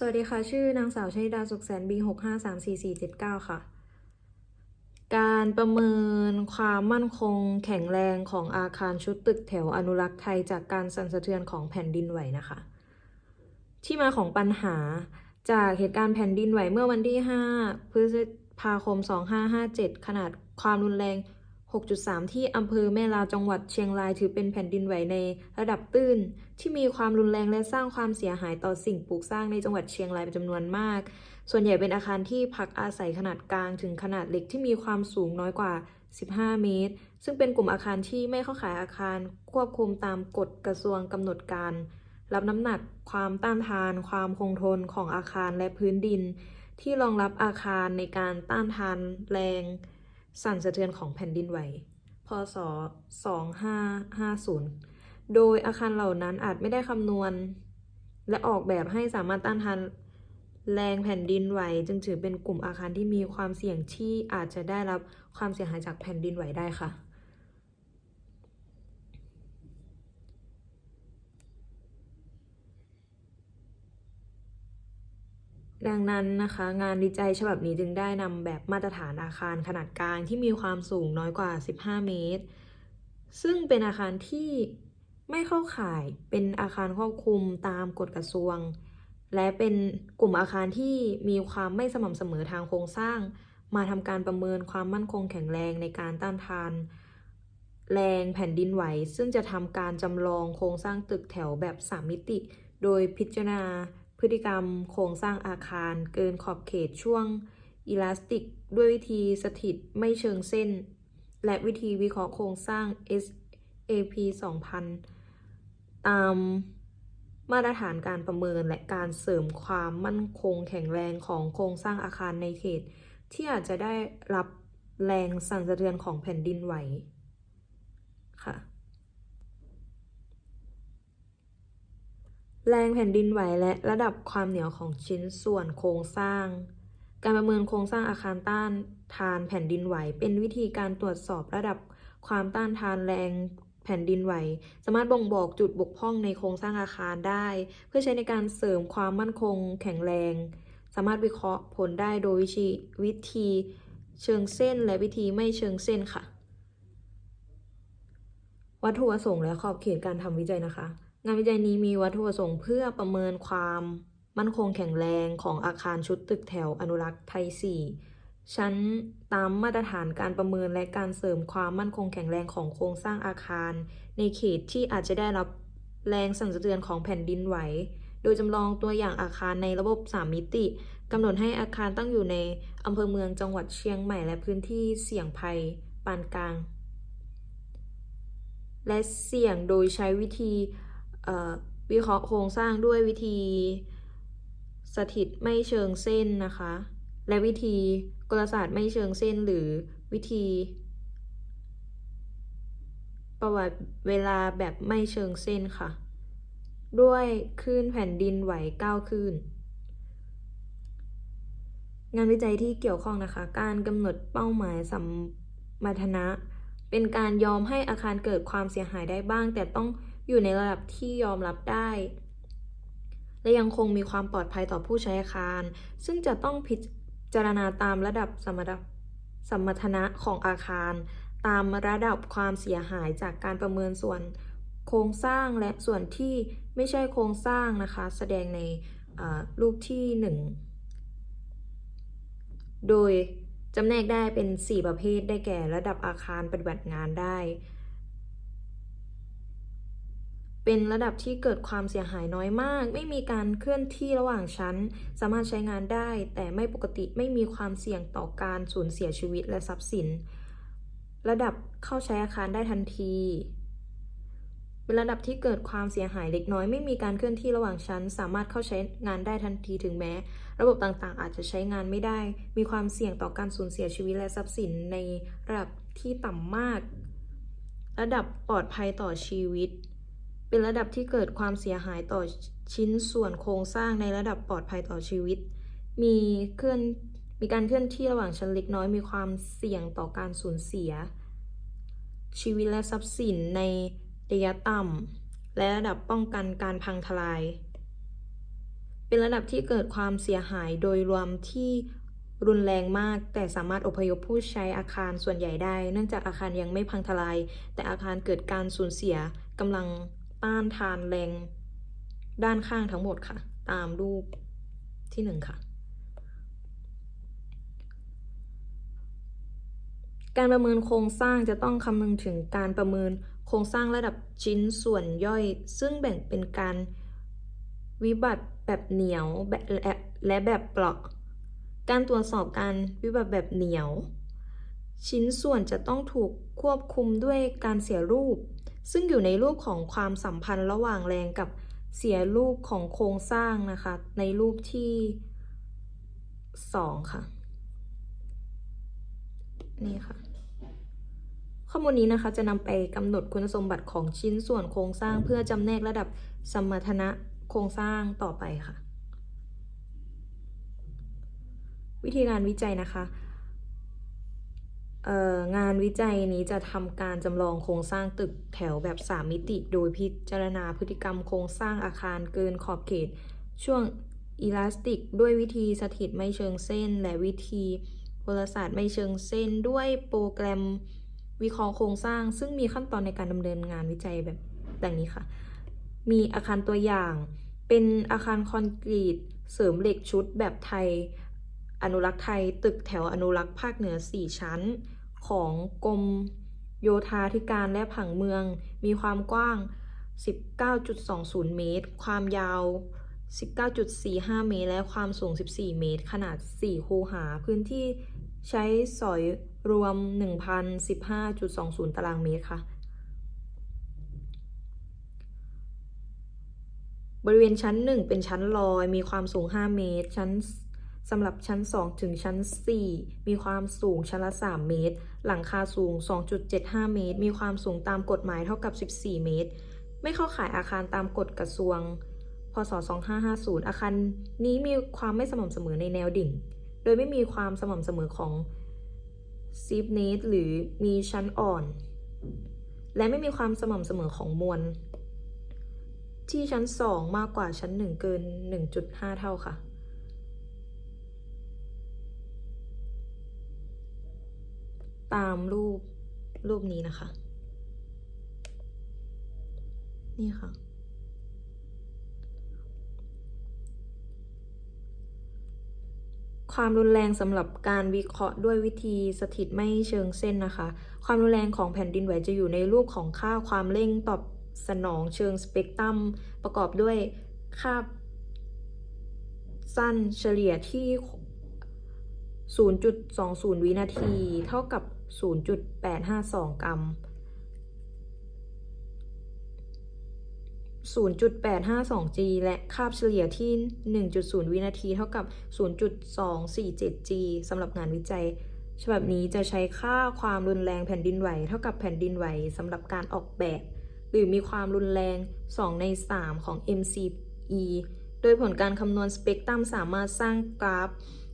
สวัสดีค่ะ ชื่อนางสาวชนิดาสุขแสน B หกห้าสามสี่สี่เจ็ดเก้าค่ะ การประเมินความมั่นคงแข็งแรงของอาคารชุดตึกแถวอนุรักษ์ไทยจากการสั่นสะเทือนของแผ่นดินไหวนะคะ ที่มาของปัญหาจากเหตุการณ์แผ่นดินไหวเมื่อวันที่ 5 พฤษภาคม 2557 ขนาดความรุนแรง 6.3 ที่อำเภอแม่ลาวจังหวัดเชียงรายถือเป็นแผ่นดินไหวในระดับตื้น ที่มีความรุนแรงและสร้างความเสียหายต่อสิ่งปลูกสร้างในจังหวัดเชียงรายเป็นจำนวนมาก ส่วนใหญ่เป็นอาคารที่พักอาศัยขนาดกลางถึงขนาดเล็กที่มีความสูงน้อยกว่า 15 เมตร ซึ่งเป็นกลุ่มอาคารที่ไม่เข้าข่ายอาคารควบคุมตามกฎกระทรวงกำหนดการ รับน้ำหนัก ความต้านทาน ความคงทนของอาคารและพื้นดิน ที่รองรับอาคารในการต้านทานแรง สั่นสะเทือนของแผ่นดินไหว พศ 2550 โดยอาคารเหล่านั้นอาจไม่ได้คำนวณ และออกแบบให้สามารถต้านทานแรงแผ่นดินไหว จึงถือเป็นกลุ่มอาคารที่มีความเสี่ยงที่อาจจะได้รับความเสียหายจากแผ่นดินไหวได้ค่ะ ดังนั้นนะคะงานวิจัยฉบับนี้จึงได้นำแบบมาตรฐานอาคารขนาดกลางที่มีความสูงน้อยกว่า 15 เมตร ซึ่งเป็นอาคารที่ไม่เข้าข่ายเป็นอาคารควบคุมตามกฎกระทรวง และเป็นกลุ่มอาคารที่มีความไม่สม่ำเสมอทางโครงสร้าง มาทำการประเมินความมั่นคงแข็งแรงในการต้านทาน แรงแผ่นดินไหว ซึ่งจะทำการจำลองโครงสร้างตึกแถวแบบ 3 มิติ โดยพิจารณา พฤติกรรมโครงสร้างอาคารเกินขอบเขตช่วงอิลาสติก ด้วยวิธีสถิตไม่เชิงเส้น และวิธีวิเคราะห์โครงสร้าง SAP 2000 ตามมาตรฐานการประเมินและการเสริมความมั่นคงแข็งแรงของโครงสร้างอาคารในเขต ที่อาจจะได้รับแรงสั่นสะเทือนของแผ่นดินไหวค่ะ แรงแผ่นดินไหวและระดับความเหนียวของชิ้นส่วนโครงสร้าง การประเมินโครงสร้างอาคารต้านทานแผ่นดินไหว เป็นวิธีการตรวจสอบระดับความต้านทานแรงแผ่นดินไหว สามารถบ่งบอกจุดบกพร่องในโครงสร้างอาคารได้ เพื่อใช้ในการเสริมความมั่นคงแข็งแรง สามารถวิเคราะห์ผลได้โดยวิธีวิธีเชิงเส้นและวิธีไม่เชิงเส้นค่ะ วัตถุประสงค์และขอบเขตการทำวิจัยนะคะ งานวิจัยนี้มีวัตถุประสงค์เพื่อประเมินความมั่นคงแข็งแรงของอาคารชุดตึกแถวอนุรักษ์ไทย 4 ชั้นตามมาตรฐานการประเมินและการเสริมความมั่นคงแข็งแรงของโครงสร้างอาคาร ในเขตที่อาจจะได้รับแรงสั่นสะเทือนของแผ่นดินไหว โดยจำลองตัวอย่างอาคารในระบบ 3 มิติกำหนดให้อาคารตั้งอยู่ในอำเภอเมืองจังหวัดเชียงใหม่และพื้นที่เสี่ยงภัยปานกลาง และเสี่ยงโดยใช้วิธี วิเคราะห์โครงสร้างด้วยวิธีสถิตไม่เชิงเส้นนะคะ และวิธีกลศาสตร์ไม่เชิงเส้นหรือวิธี ประวัติเวลาแบบไม่เชิงเส้นค่ะ ด้วยคลื่นแผ่นดินไหว9คลื่นงานวิจัยที่เกี่ยวข้องนะคะ การกำหนดเป้าหมายสัมมาทนะ เป็นการยอมให้อาคารเกิดความเสียหายได้บ้าง แต่ต้อง อยู่ในระดับที่ยอมรับได้ และยังคงมีความปลอดภัยต่อผู้ใช้อาคาร ซึ่งจะต้องพิจารณาตามระดับสมรรถสมรรถนะของอาคาร ตามระดับความเสียหายจากการประเมินส่วนโครงสร้างและส่วนที่ไม่ใช่โครงสร้างนะคะ แสดงในรูปที่ 1 โดยจำแนกได้เป็น 4 ประเภทได้แก่ระดับอาคารปฏิบัติงานได้ เป็นระดับที่เกิดความเสียหายน้อยมาก ไม่มีการเคลื่อนที่ระหว่างชั้น สามารถใช้งานได้ แต่ไม่ปกติไม่มีความเสี่ยงต่อการสูญเสียชีวิตและทรัพย์สิน ระดับเข้าใช้อาคารได้ทันทีเป็นระดับที่เกิดความเสียหายเล็กน้อย ไม่มีการเคลื่อนที่ระหว่างชั้น สามารถเข้าใช้งานได้ทันทีถึงแม้ ระบบต่างๆ อาจจะใช้งานไม่ได้ มีความเสี่ยงต่อการสูญเสียชีวิตและทรัพย์สินในระดับที่ต่ำมาก ระดับปลอดภัยต่อชีวิต เป็นระดับที่เกิดความเสียหายต่อชิ้นส่วนโครงสร้างในระดับปลอดภัยต่อชีวิต มีเคลื่อนมีการเคลื่อนที่ระหว่างชั้นเล็กน้อยมีความเสี่ยงต่อการสูญเสีย ชีวิตและทรัพย์สินในระยะต่ำและระดับป้องกันการพังทลาย เป็นระดับที่เกิดความเสียหายโดยรวมที่รุนแรงมาก แต่สามารถอพยพผู้ใช้อาคารส่วนใหญ่ได้ เนื่องจากอาคารยังไม่พังทลาย แต่อาคารเกิดการสูญเสียกำลัง ต้านทานแรงด้านข้างทั้งหมดค่ะ ตามรูปที่หนึ่งค่ะ การประเมินโครงสร้างจะต้องคำนึงถึงการประเมินโครงสร้างระดับชิ้นส่วนย่อย ซึ่งแบ่งเป็นการวิบัติแบบเหนียวแบบและแบบเปราะ การตรวจสอบการวิบัติแบบเหนียว ชิ้นส่วนจะต้องถูกควบคุมด้วยการเสียรูป ซึ่งอยู่ในรูปของความสัมพันธ์ระหว่างแรงกับเสียรูปของโครงสร้างนะคะ ในรูปที่สองค่ะ นี่ค่ะ ข้อมูลนี้นะคะจะนำไปกำหนดคุณสมบัติของชิ้นส่วนโครงสร้างเพื่อจำแนกระดับสมรรถนะโครงสร้างต่อไปค่ะ วิธีการวิจัยนะคะ งานวิจัยนี้จะทำการจำลองโครงสร้างตึกแถวแบบ 3 มิติ โดยพิจารณาพฤติกรรมโครงสร้างอาคารเกินขอบเขต ช่วงอิลาสติก ด้วยวิธีสถิตไม่เชิงเส้น และวิธีโหราศาสตร์ไม่เชิงเส้น ด้วยโปรแกรมวิเคราะห์โครงสร้าง ซึ่งมีขั้นตอนในการดำเนินงานวิจัยแบบดังนี้ค่ะ มีอาคารตัวอย่าง เป็นอาคารคอนกรีต เสริมเหล็กชุดแบบไทย อนุรักษ์ไทยตึกแถวอนุรักษ์ภาคเหนือ 4 ชั้น ของกรมโยธาธิการและผังเมือง มีความกว้าง 19.20 เมตร ความยาว 19.45 เมตร และความสูง 14 เมตร ขนาด 4 คูหา พื้นที่ใช้สอยรวม 1,015.20 ตารางเมตรค่ะ บริเวณชั้น 1 เป็นชั้นลอย มีความสูง 5 เมตร ชั้น สำหรับชั้น 2 ถึงชั้น 4 มีความสูงชั้นละ 3 เมตร หลังคาสูง 2.75 เมตร มีความสูงตามกฎหมายเท่ากับ 14 เมตร ไม่เข้าข่ายอาคารตามกฎกระทรวง พศ 2550 อาคารนี้มีความไม่สม่ำเสมอในแนวดิ่ง โดยไม่มีความสม่ำเสมอของซีฟเนสหรือมีชั้นอ่อน และไม่มีความสม่ำเสมอของมวล ที่ชั้น 2 มากกว่าชั้น 1 เกิน 1.5 เท่าค่ะ ตามรูปรูปนี้นะคะ นี่ค่ะ ความรุนแรงสำหรับการวิเคราะห์ด้วยวิธีสถิตไม่เชิงเส้นนะคะ ความรุนแรงของแผ่นดินไหวจะอยู่ในรูปของค่าความเร่งตอบสนองเชิงสเปกตรัมประกอบด้วยค่าสั้นเฉลี่ยที่ 0.20 วินาที เท่ากับ 0.852 กรัม 0.852 g และคาบเฉลี่ยที่ 1.0 วินาทีเท่ากับ 0.247 g สำหรับงานวิจัย ฉบับนี้จะใช้ค่าความรุนแรงแผ่นดินไหว เท่ากับแผ่นดินไหวสำหรับการออกแบบ หรือมีความรุนแรง 2 ใน 3 ของ MCE โดยผลการคำนวณสเปกตรัมสามารถสร้างกราฟ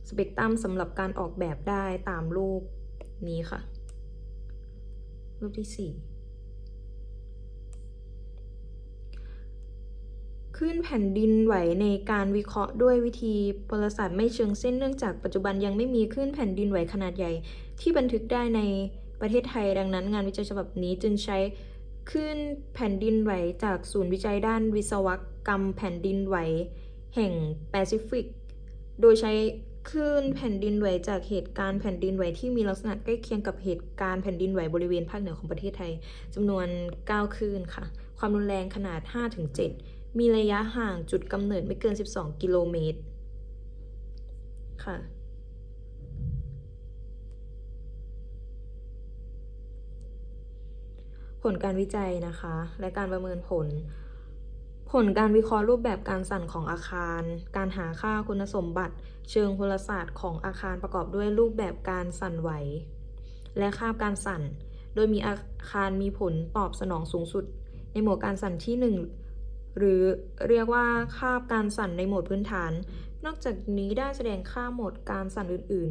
สเปกตรัมสำหรับการออกแบบได้ตามรูป นี้ค่ะ รูปที่4ขึ้นแผ่นดินไหวในการวิเคราะห์ด้วยวิธีโหราศาสตร์ไม่เชิงเส้นเนื่องจากปัจจุบันยังไม่มีขึ้นแผ่นดินไหวขนาดใหญ่ ที่บันทึกได้ในประเทศไทยดังนั้น งานวิจัยฉบับนี้จึงใช้ขึ้นแผ่นดินไหวจากศูนย์วิจัยด้านวิศวกรรมแผ่นดินไหว แห่งแปซิฟิก โดยใช้ คลื่นแผ่นดินไหวจากเหตุการณ์แผ่นดินไหวที่มีลักษณะใกล้เคียงกับเหตุการณ์แผ่นดินไหวบริเวณภาคเหนือของประเทศไทยจำนวน 9 คลื่นค่ะ ความรุนแรงขนาด 5-7 มีระยะห่างจุดกำเนิดไม่เกิน 12 กิโลเมตร ค่ะผลการวิจัยนะคะ และการประเมินผล ผลการวิเคราะห์รูปแบบการสั่นของอาคาร การหาค่าคุณสมบัติ เชิงโหราศาสตร์ของอาคารประกอบด้วยรูปแบบการสั่นไหว และค่าการสั่น โดยมีอาคารมีผลตอบสนองสูงสุด ในหมวดการสั่นที่ 1 หรือเรียกว่าค่าการสั่นในโหมดพื้นฐาน นอกจากนี้ได้แสดงค่าโหมดการสั่นอื่น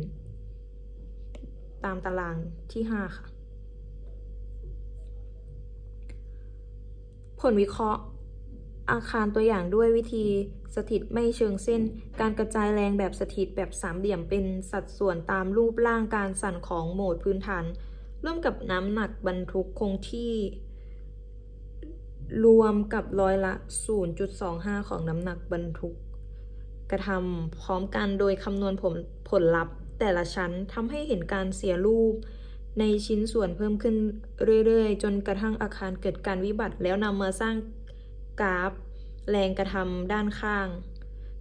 ๆ ตามตารางที่ 5 ค่ะ ผลวิเคราะห์ อาคารตัวอย่างด้วยวิธีสถิตไม่เชิงเส้น การกระจายแรงแบบสถิตแบบสามเหลี่ยมเป็นสัดส่วนตามรูปร่างการสั่นของโหมดพื้นฐาน ร่วมกับน้ำหนักบรรทุกคงที่ รวมกับร้อยละ 0.25 ของน้ำหนักบรรทุก กระทำพร้อมกันโดยคำนวณผลผลลัพธ์แต่ละชั้นทำให้เห็นการเสียรูปในชิ้นส่วนเพิ่มขึ้นเรื่อยๆ จนกระทั่งอาคารเกิดการวิบัติแล้วนำมาสร้าง กราฟ แรงกระทำด้านข้าง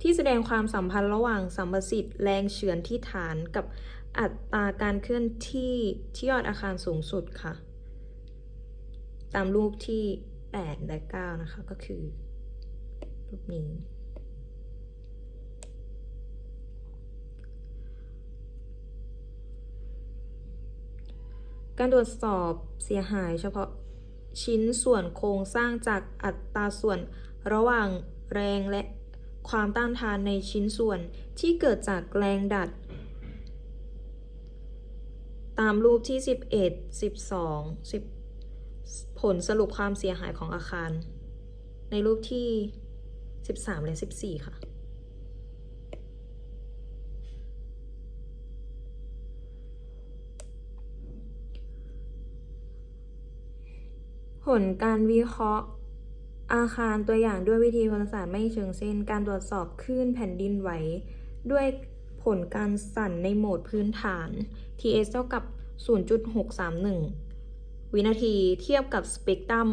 ที่แสดงความสัมพันธ์ระหว่างสัมประสิทธิ์แรงเฉือนที่ฐานกับอัตราการเคลื่อนที่ที่ยอดอาคารสูงสุดค่ะ ตามรูปที่ 8 และ 9 นะคะ ก็คือ รูปนี้ การตรวจสอบเสียหายเฉพาะ ชิ้นส่วนโครงสร้างจากอัตราส่วนระหว่างแรงและความต้านทานในชิ้นส่วนที่เกิดจากแรงดัด ตามรูปที่ 11 12 10 ผลสรุปความเสียหายของอาคาร ในรูปที่ 13 และ 14 ค่ะ ผลการวิเคราะห์ อาคารตัวอย่างด้วยวิธีพลศาสตร์ไม่เชิงเส้น การตรวจสอบคลื่นแผ่นดินไหว ด้วยผลการสั่นในโหมดพื้นฐาน TS เท่ากับ 0.631 วินาทีเทียบกับสเปกตรัม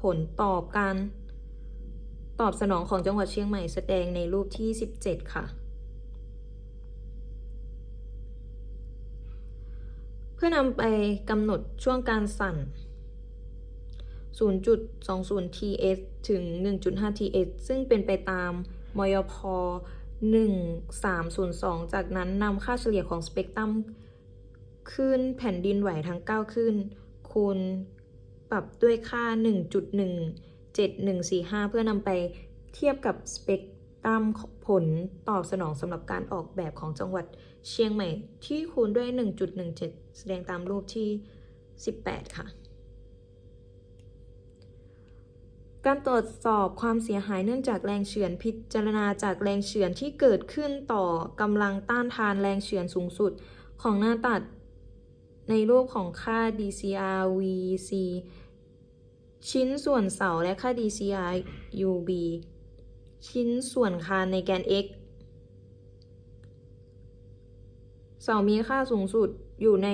ผลตอบการตอบสนองของจังหวัดเชียงใหม่แสดงในรูปที่ 17 ค่ะ เพื่อนำไปกำหนดช่วงการสั่น 0.20 ts ถึง 1.5 ts ซึ่งเป็นไปตามมยพ 1302 จากนั้นนำค่าเฉลี่ยของสเปกตรัมขึ้นแผ่นดินไหวทั้ง 9 ขึ้น คูณปรับด้วยค่า 1.17145 เพื่อนำไปเทียบกับสเปกตรัมผลตอบสนองสำหรับการออกแบบของจังหวัดเชียงใหม่ที่คูณด้วย 1.17 แสดงตามรูปที่ 18 ค่ะ การตรวจสอบความเสียหายเนื่องจากแรงเฉือนพิจารณาจากแรงเฉือนที่เกิดขึ้นต่อกำลังต้านทานแรงเฉือนสูงสุดของหน้าตัด ในรูปของค่า DCR VC ชิ้นส่วนเสาและค่า DCR UB ชิ้นส่วนคานในแกน x เสามีค่าสูงสุดอยู่ใน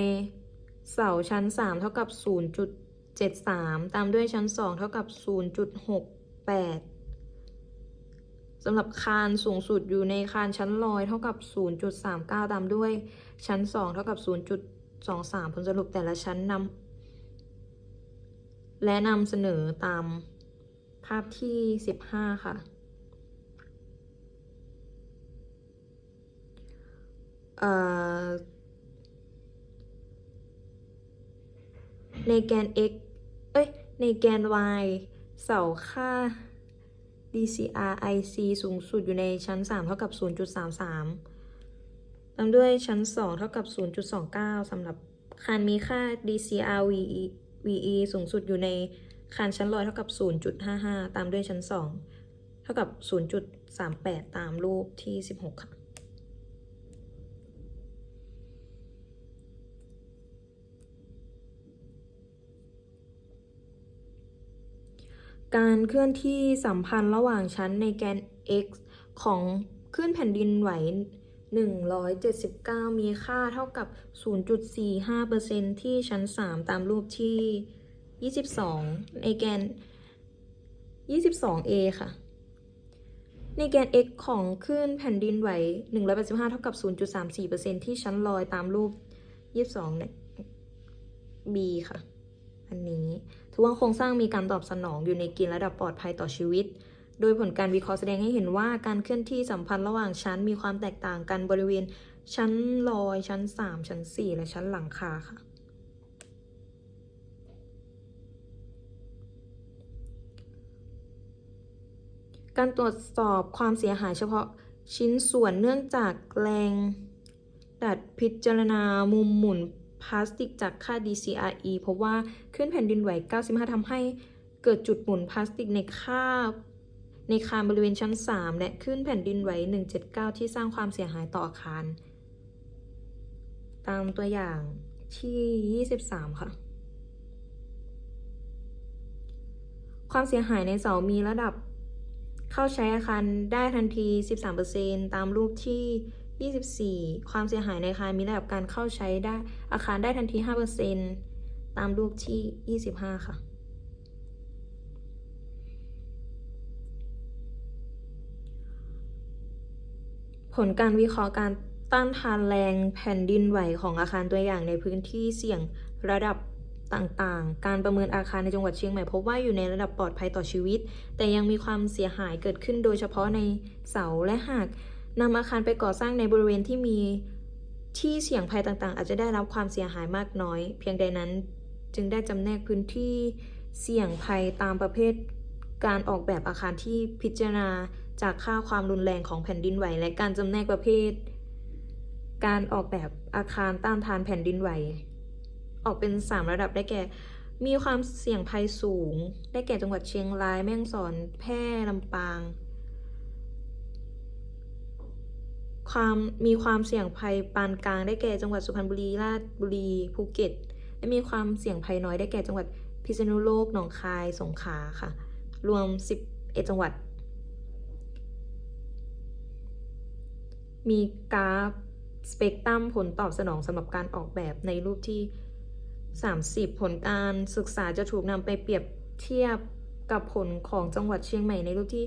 เสาชั้น 3 เท่ากับ 0. 73 ตามด้วยชั้น 2 เท่ากับ 0.68สำหรับคานสูงสุดอยู่ในคานชั้นลอยเท่ากับ 0.39 ตามด้วยชั้น 2 เท่ากับ 0.23 ผลสรุปแต่ละชั้นนำและนำเสนอตามภาพที่ 15 ค่ะเอ่อในแกน x เอ้ย ในแกน y เสาค่า DCR IC สูงสุดอยู่ในชั้น 3 เท่ากับ 0.33ตามด้วยชั้น 2 เท่ากับ 0.29สำหรับคานมีค่า DCR VE VE สูงสุดอยู่ในคานชั้นลอยเท่ากับ 0.55 ตามด้วยชั้น 2 เท่ากับ 0.38 ตามรูปที่ 16 ค่ะ การเคลื่อนที่สัมพันธ์ระหว่างชั้นในแกน x ของคลื่นแผ่นดินไหว 179 มีค่าเท่ากับ 0.45%ที่ชั้น 3 ตามรูปที่ 22 ในแกน 22a ค่ะ ในแกน x ของคลื่นแผ่นดินไหว 185 เท่ากับ 0.34%ที่ชั้นลอยตามรูป 22เนี่ย b ค่ะ อันนี้ ถือว่าโครงสร้างมีการตอบสนองอยู่ในเกณฑ์ระดับปลอดภัยต่อชีวิต โดยผลการวิเคราะห์แสดงให้เห็นว่าการเคลื่อนที่สัมพันธ์ระหว่างชั้นมีความแตกต่างกันบริเวณชั้นลอย ชั้น 3 ชั้น 4 และชั้นหลังคาค่ะ การตรวจสอบความเสียหายเฉพาะชิ้นส่วนเนื่องจากแรงดัดพิจารณามุมหมุน พลาสติกจากค่า DCRE พบว่าขึ้นแผ่นดินไหว 95 ทำให้เกิดจุดหมุนพลาสติกในค่าในคานบริเวณชั้น 3 และขึ้นแผ่นดินไหว 179 ที่สร้างความเสียหายต่ออาคาร ตามตัวอย่างที่ 23 ค่ะ ความเสียหายในเสามีระดับ เข้าใช้อาคารได้ทันที 13%ตามรูปที่ 24 ความเสียหายในอาคารมีระดับการเข้าใช้ได้อาคารได้ทันที 5%ตามรูปที่ 25 ค่ะ ผลการวิเคราะห์การต้านทานแรงแผ่นดินไหวของอาคารตัวอย่างในพื้นที่เสี่ยงระดับต่างๆ การประเมินอาคารในจังหวัดเชียงใหม่พบว่าอยู่ในระดับปลอดภัยต่อชีวิต แต่ยังมีความเสียหายเกิดขึ้นโดยเฉพาะในเสาและหาก นำอาคารไปก่อสร้างในบริเวณที่มีที่เสี่ยงภัยต่างๆ อาจจะได้รับความเสียหายมากน้อย เพียงใดนั้นจึงได้จำแนกพื้นที่เสี่ยงภัยตามประเภทการออกแบบอาคารที่พิจารณาจากค่าความรุนแรงของแผ่นดินไหว และการจำแนกประเภท การออกแบบอาคารต้านทานแผ่นดินไหว ออกเป็น 3 ระดับได้แก่ มีความเสี่ยงภัยสูง ได้แก่จังหวัดเชียงรายแม่ฮ่องสอน แพร่ลำปาง ความมีความเสี่ยงภัยปานกลางได้แก่จังหวัดสุพรรณบุรีราชบุรีภูเก็ต และมีความเสี่ยงภัยน้อยได้แก่จังหวัดพิษณุโลกหนองคายสงขลาค่ะ รวม 11 จังหวัด มีกราฟสเปกตรัมผลตอบสนองสำหรับการออกแบบในรูปที่ 30 ผลการศึกษาจะถูกนำไปเปรียบเทียบกับผลของจังหวัดเชียงใหม่ในรูปที่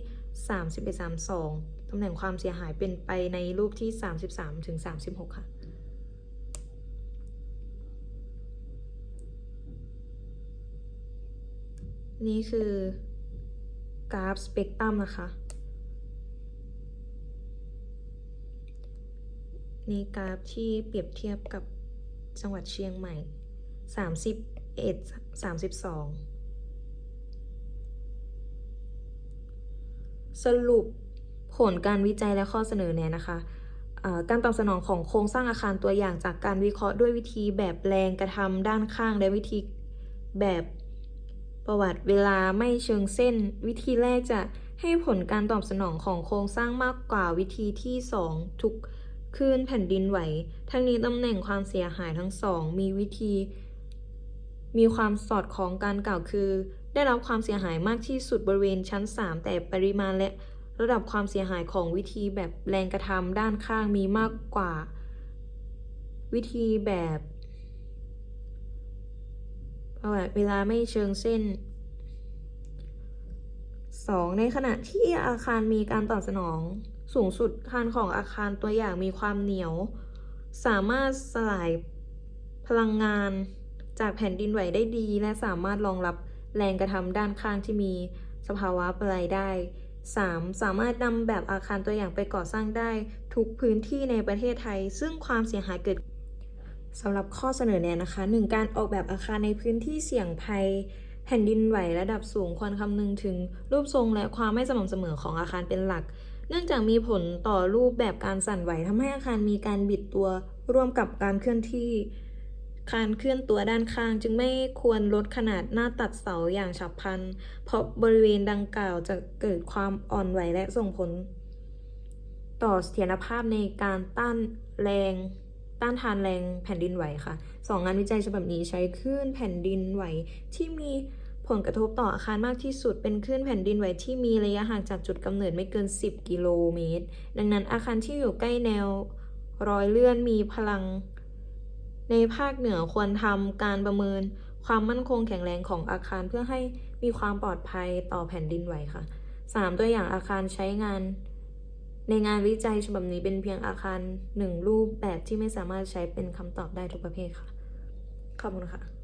31 32 ตำแหน่งความเสียหายเป็นไปในรูปที่ 33ถึง36 ค่ะ นี่คือกราฟสเปกตรัมนะคะ นี่กราฟที่เปรียบเทียบกับจังหวัดเชียงใหม่ 31 32 สรุป ผลการวิจัยและข้อเสนอแนะนะคะการตอบสนองของโครงสร้างอาคารตัวอย่างจากการวิเคราะห์ด้วยวิธีแบบแรงกระทำด้านข้าง และวิธีแบบประวัติเวลาไม่เชิงเส้น วิธีแรกจะให้ผลการตอบสนองของโครงสร้างมากกว่าวิธีที่ 2 ทุกคลื่นแผ่นดินไหว ทั้งนี้ตำแหน่งความเสียหายทั้งสอง มีวิธี มีความสอดคล้องกันกล่าวคือ ได้รับความเสียหายมากที่สุดบริเวณชั้น 3 แต่ปริมาณและ ระดับความเสียหายของวิธีแบบแรงกระทำด้านข้างมีมากกว่า วิธีแบบเวลาไม่เชิงเส้น 2. ในขณะที่อาคารมีการตอบสนอง สูงสุดคานของอาคารตัวอย่างมีความเหนียว สามารถสลายพลังงานจากแผ่นดินไหวได้ดี และสามารถรองรับแรงกระทำด้านข้างที่มีสภาวะปลายได้ 3. สามารถนำแบบอาคารตัวอย่างไปก่อสร้างได้ทุกพื้นที่ในประเทศไทย ซึ่งความเสียหายเกิดสำหรับข้อเสนอแนะนะคะ 1. การออกแบบอาคารในพื้นที่เสี่ยงภัย แผ่นดินไหวระดับสูงควรคำนึงถึงรูปทรงและความไม่สม่ำเสมอของอาคารเป็นหลัก เนื่องจากมีผลต่อรูปแบบการสั่นไหวทำให้อาคารมีการบิดตัวร่วมกับการเคลื่อนที่ การเคลื่อนตัวด้านข้างจึงไม่ควรลดขนาดหน้าตัดเสาอย่างฉับพลัน เพราะบริเวณดังกล่าวจะเกิดความอ่อนไหวและส่งผล ต่อเสถียรภาพในการต้านแรง ต้านทานแรงแผ่นดินไหวค่ะ สองงานวิจัยฉบับนี้ใช้คลื่นแผ่นดินไหวที่มีผลกระทบต่ออาคารมากที่สุดเป็นคลื่นแผ่นดินไหวที่มีระยะห่างจากจุดกำเนิดไม่เกิน 10 กิโลเมตร ดังนั้นอาคารที่อยู่ใกล้แนวรอยเลื่อนมีพลัง ในภาคเหนือควรทำการประเมินความมั่นคงแข็งแรงของอาคารเพื่อให้มีความปลอดภัยต่อแผ่นดินไหวค่ะ 3. ตัวอย่างอาคารใช้งาน ในงานวิจัยฉบับนี้เป็นเพียงอาคารหนึ่งรูปแบบที่ไม่สามารถใช้เป็นคำตอบได้ทุกประเภทค่ะ ขอบคุณค่ะ